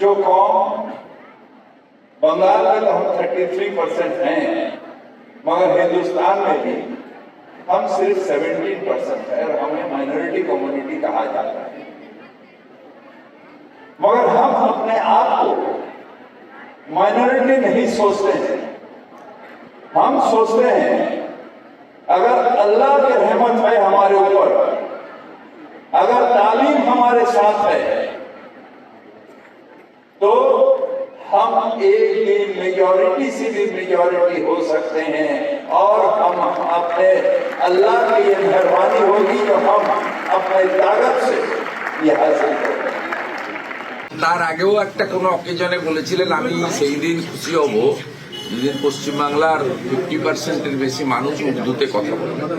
जो कौम बंगाल में तो हम 33 परसेंट हैं, मगर हिंदुस्तान में भी हम सिर्फ़ 17 परसेंट है और हमें माइनॉरिटी कम्युनिटी कहा जाता है। मगर हम अपने आप को माइनॉरिटी नहीं सोचते हैं। हम सोचते हैं, अगर अल्लाह की रहमत है हमारे ऊपर, अगर तालीम हमारे साथ है हम एक दिन मेजॉरिटी से भी मेजॉरिटी हो सकते हैं और हम अपने अल्लाह की ये मेहरबानी होगी जो हम अपने ताकत से ये हासिल करें তার আগেও একটা কোনো অকেজনে বলেছিলেন আমি সেই দিন খুশি হব যেদিন পশ্চিমবাংলার ফিফটি পার্সেন্টের বেশি মানুষ উর্দুতে কথা বলবেন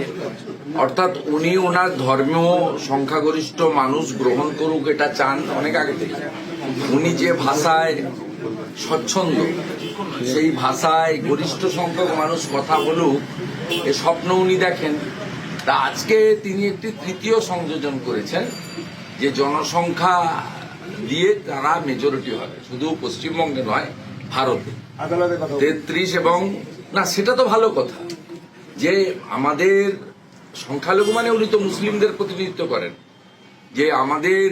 অর্থাৎ উনি ওনার ধর্মীয় সংখ্যাগরিষ্ঠ মানুষ গ্রহণ করুক এটা চান অনেক আগে থেকে উনি যে ভাষায় স্বচ্ছন্দ। সেই ভাষায় গরিষ্ঠ সংখ্যক মানুষ কথা বলুক এ স্বপ্ন উনি দেখেন। তা আজকে তিনি একটি তৃতীয় সংযোজন করেছেন যে জনসংখ্যা দিয়ে তারা মেজরিটি হবে শুধু পশ্চিমবঙ্গে নয় ভারতে। তেত্রিশ এবং না সেটা তো ভালো কথা যে আমাদের সংখ্যালঘু মানে উনি তো মুসলিমদের প্রতিনিধিত্ব করেন যে আমাদের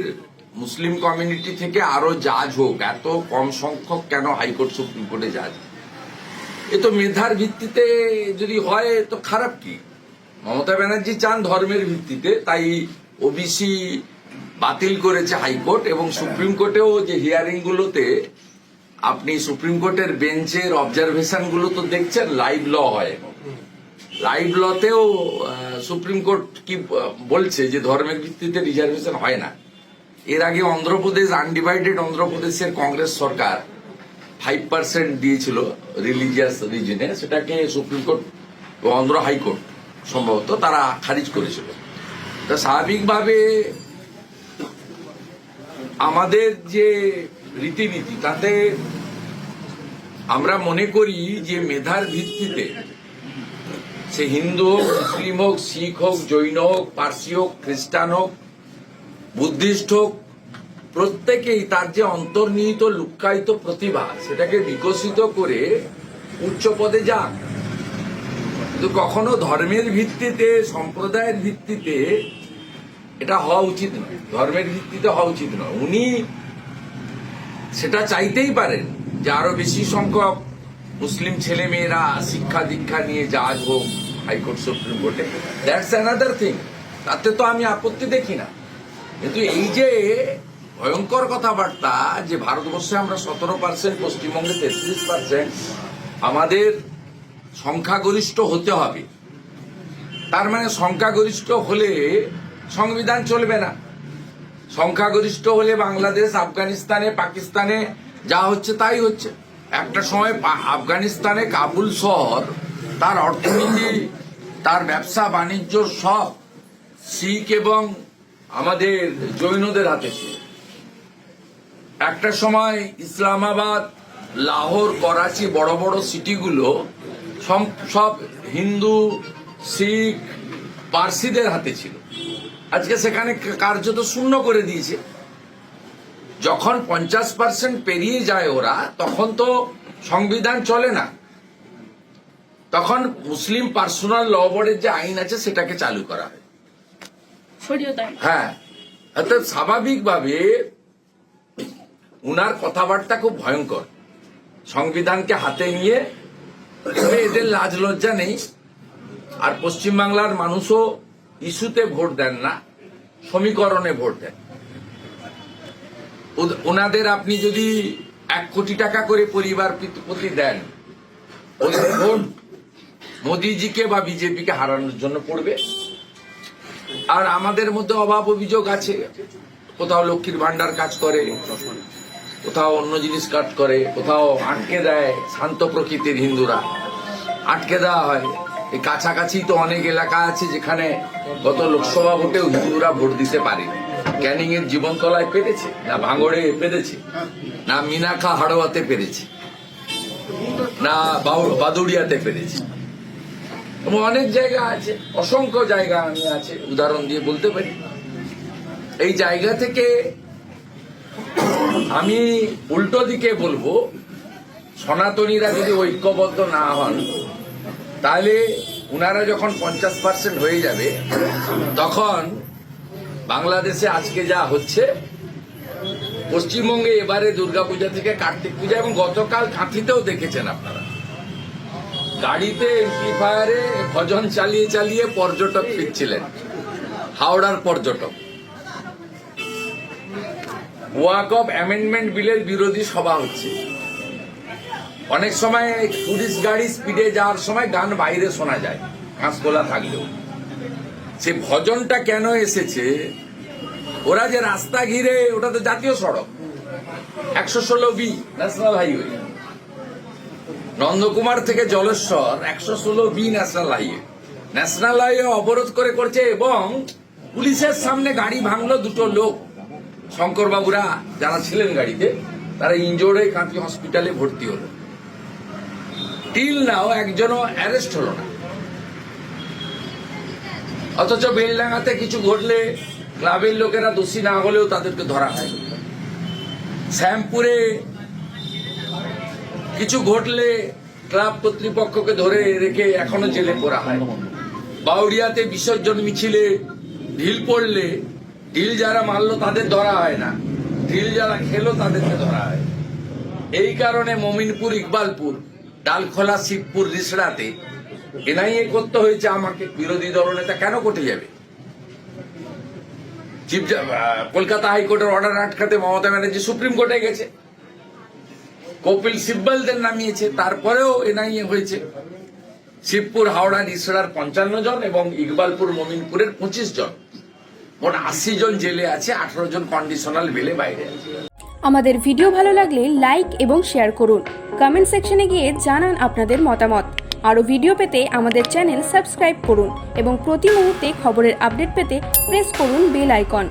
মুসলিম কমিউনিটি থেকে আরও জাজ হোক, এত কম সংখ্যক কেন হাইকোর্ট, সুপ্রিম কোর্টে জাজ? এ তো মেধার ভিত্তিতে যদি হয়, তো খারাপ কি? মমতা ব্যানার্জি চান ধর্মের ভিত্তিতে, তাই ওবিসি বাতিল করেছে হাইকোর্ট এবং সুপ্রিম কোর্টেও যে হিয়ারিং গুলোতে আপনি সুপ্রিম কোর্টের বেঞ্চের অবজারভেশনগুলো তো দেখছেন, লাইভ ল হয়। লাইভ লতেও সুপ্রিম কোর্ট কি বলছে যে ধর্মের ভিত্তিতে রিজার্ভেশন হয় না। এর আগে অন্ধ্রপ্রদেশ আনডিভাইডেড অন্ধ্রপ্রদেশের কংগ্রেস সরকার ফাইভ পার্সেন্ট দিয়েছিল রিলিজিয়াস রিজনে সেটাকে সুপ্রিম কোর্ট অন্ধ্র হাইকোর্ট সম্ভবত তারা খারিজ করেছিল। তা স্বাভাবিকভাবে আমাদের যে রীতিনীতি, তাতে আমরা মনে করি যে মেধার ভিত্তিতে সে হিন্দু হোক, মুসলিম হোক, শিখ হোক, জৈন হোক, পার্সি হোক, খ্রিস্টান হোক বুদ্ধিস্ট হোক প্রত্যেকেই তার যে অন্তর্নিহিত লুক্কায়িত প্রতিভা, সেটাকে বিকশিত করে উচ্চ পদে যান কিন্তু কখনো ধর্মের ভিত্তিতে, সম্প্রদায়ের ভিত্তিতে এটা হওয়া উচিত নয়। ধর্মের ভিত্তিতে হওয়া উচিত নয়। উনি সেটা চাইতেই পারেন যে আরও বেশি সংখ্যক মুসলিম ছেলে মেয়েরা শিক্ষা দীক্ষা নিয়ে জাজ হোক, হাইকোর্ট, সুপ্রিম কোর্টে। দ্যাটস অ্যানাদার থিং তাতে তো আমি আপত্তি দেখি না। কিন্তু এই যে ভয়ঙ্কর কথাবার্তা যে ভারতবর্ষে আমরা সতেরো পার্সেন্ট, পশ্চিমবঙ্গে তেত্রিশ পার্সেন্ট, আমাদের সংখ্যাগরিষ্ঠ হতে হবে। তার মানে সংখ্যাগরিষ্ঠ হলে সংবিধান চলবে না। সংখ্যাগরিষ্ঠ হলে বাংলাদেশ, আফগানিস্তানে, পাকিস্তানে যা হচ্ছে তাই হচ্ছে। একটা সময় আফগানিস্তানে কাবুল শহর, তার অর্থনীতি, তার ব্যবসা, বাণিজ্য সব শিখ এবং আমাদের জৈনদের হাতে ছিল। একটা সময় ইসলামাবাদ, লাহোর, করাচি বড় বড় সিটিগুলো সব হিন্দু, শিখ, পার্সিদের হাতে ছিল। আজকে সেখানে কার্যত শূন্য করে দিয়েছে। যখন পঞ্চাশ পার্সেন্ট পেরিয়ে যায় ওরা, তখন তো সংবিধান চলে না। তখন মুসলিম পার্সোনাল ল বোর্ডের যে আইন আছে, সেটাকে চালু করা হয়। হ্যাঁ অর্থাৎ স্বাভাবিকভাবে উনার কথাবার্তা খুব ভয়ঙ্কর। সংবিধানকে হাতে নিয়ে এদের লাজ লজ্জা নেই। আর পশ্চিমবাংলার মানুষও ইস্যুতে ভোট দেন না, সমীকরণে ভোট দেন। ওনাদের আপনি যদি এক কোটি টাকা করে পরিবার প্রতি দেন, ওদের ভোট মোদিজিকে বা বিজেপিকে হারানোর জন্য পড়বে। আর আমাদের মধ্যে অভাব অভিযোগ আছে। কোথাও লক্ষ্মীর ভান্ডার কাজ করে, কোথাও অন্য জিনিস কাজ করে, কোথাও আটকে দেয় শান্ত প্রকৃতির হিন্দুরা। আটকে দেওয়া হয়। এই কাছাকাছি তো অনেক এলাকা আছে যেখানে গত লোকসভা ভোটেও হিন্দুরা ভোট দিতে পারে ক্যানিং এর জীবনতলায় পেরেছে, না ভাঙড়ে পেরেছে, না মিনাখা হাড়োয়াতে পেরেছে, না বাদুড়িয়াতে পেরেছে। এবং অনেক জায়গা আছে, অসংখ্য জায়গা আমি আছে, উদাহরণ দিয়ে বলতে পারি। এই জায়গা থেকে আমি উল্টো দিকে বলব, সনাতনীরা যদি ঐক্যবদ্ধ না হন, তাহলে উনারা যখন পঞ্চাশ পার্সেন্ট হয়ে যাবে, তখন বাংলাদেশে আজকে যা হচ্ছে, পশ্চিমবঙ্গে এবারে দুর্গাপূজা থেকে কার্তিক পূজা এবং গতকাল কাঁথিতেও দেখেছেন আপনারা। গাড়িতে এমপ্লিফায়ারে ভজন চালিয়ে চালিয়ে পর্যটক ফিরছিলেন। হাওড়ার পর্যটক। ওয়াক অফ অ্যামেন্ডমেন্ট বিলের বিরোধী সভা হচ্ছে। অনেক সময় টুরিস্ট গাড়ি স্পিডে যাওয়ার সময় গান বাইরে শোনা যায় কাঁচকোলা থাকলেও। সে ভজনটা কেন এসেছে? ওরা যে রাস্তা ঘিরে, ওটা তো জাতীয় সড়ক। একশো ষোলো বি ন্যাশনাল হাইওয়ে নন্দকুমার থেকে জলেশ্বর একশো ষোলো B national highway. National highway অবরোধ করে করছে এবং পুলিশের সামনে গাড়ি ভাঙলো দুটো লোক। শঙ্কর বাবুরা যারা ছিলেন গাড়িতে, তারা ইনজোর্ড হয়ে কাঁথি হসপিটালে ভর্তি হলো। টিল নাও একজনও অ্যারেস্ট হলো না। অথচ বেলডাঙ্গাতে কিছু ঘটলে ক্লাবের লোকেরা দোষী না হলেও তাদেরকে ধরা হয়। শ্যামপুরে কিছু ঘটলে ক্লাব কর্তৃপক্ষকে ধরে রেখে এখনও জেলে পড়া হয়। বাউরিয়াতে বিসর্জন মিছিলে ঢিল পড়লে ঢিল যারা মারলো তাদের ধরা হয় না। ঢিল যারা খেলো তাদেরকে ধরা হয়। এই কারণে মমিনপুর, ইকবালপুর, ডালখোলা, শিবপুর, রিসড়াতে এনআইএ করতে হয়েছে আমাকে। বিরোধী দলনেতা কেন কোর্টে যাবে? কলকাতা হাইকোর্টের অর্ডার আটকাতে মমতা ব্যানার্জি সুপ্রিম কোর্টে গেছে। কপিল সিব্বলদের নামিয়েছে, তারপরেও এনআইএ হয়েছে। শিবপুর, হাওড়া, নিসড়ার পঞ্চান্ন জন এবং ইকবালপুর, মমিনপুরের পঁচিশ জন। মোট আশি জন জেলে আছে, আঠারো জন কন্ডিশনাল বেলে বাইরে আমাদের ভিডিও ভালো লাগলে লাইক এবং শেয়ার করুন। কমেন্ট সেকশনে গিয়ে জানান আপনাদের মতামত। আরও ভিডিও পেতে আমাদের চ্যানেল সাবস্ক্রাইব করুন এবং প্রতি মুহূর্তে খবরের আপডেট পেতে প্রেস করুন বেল আইকন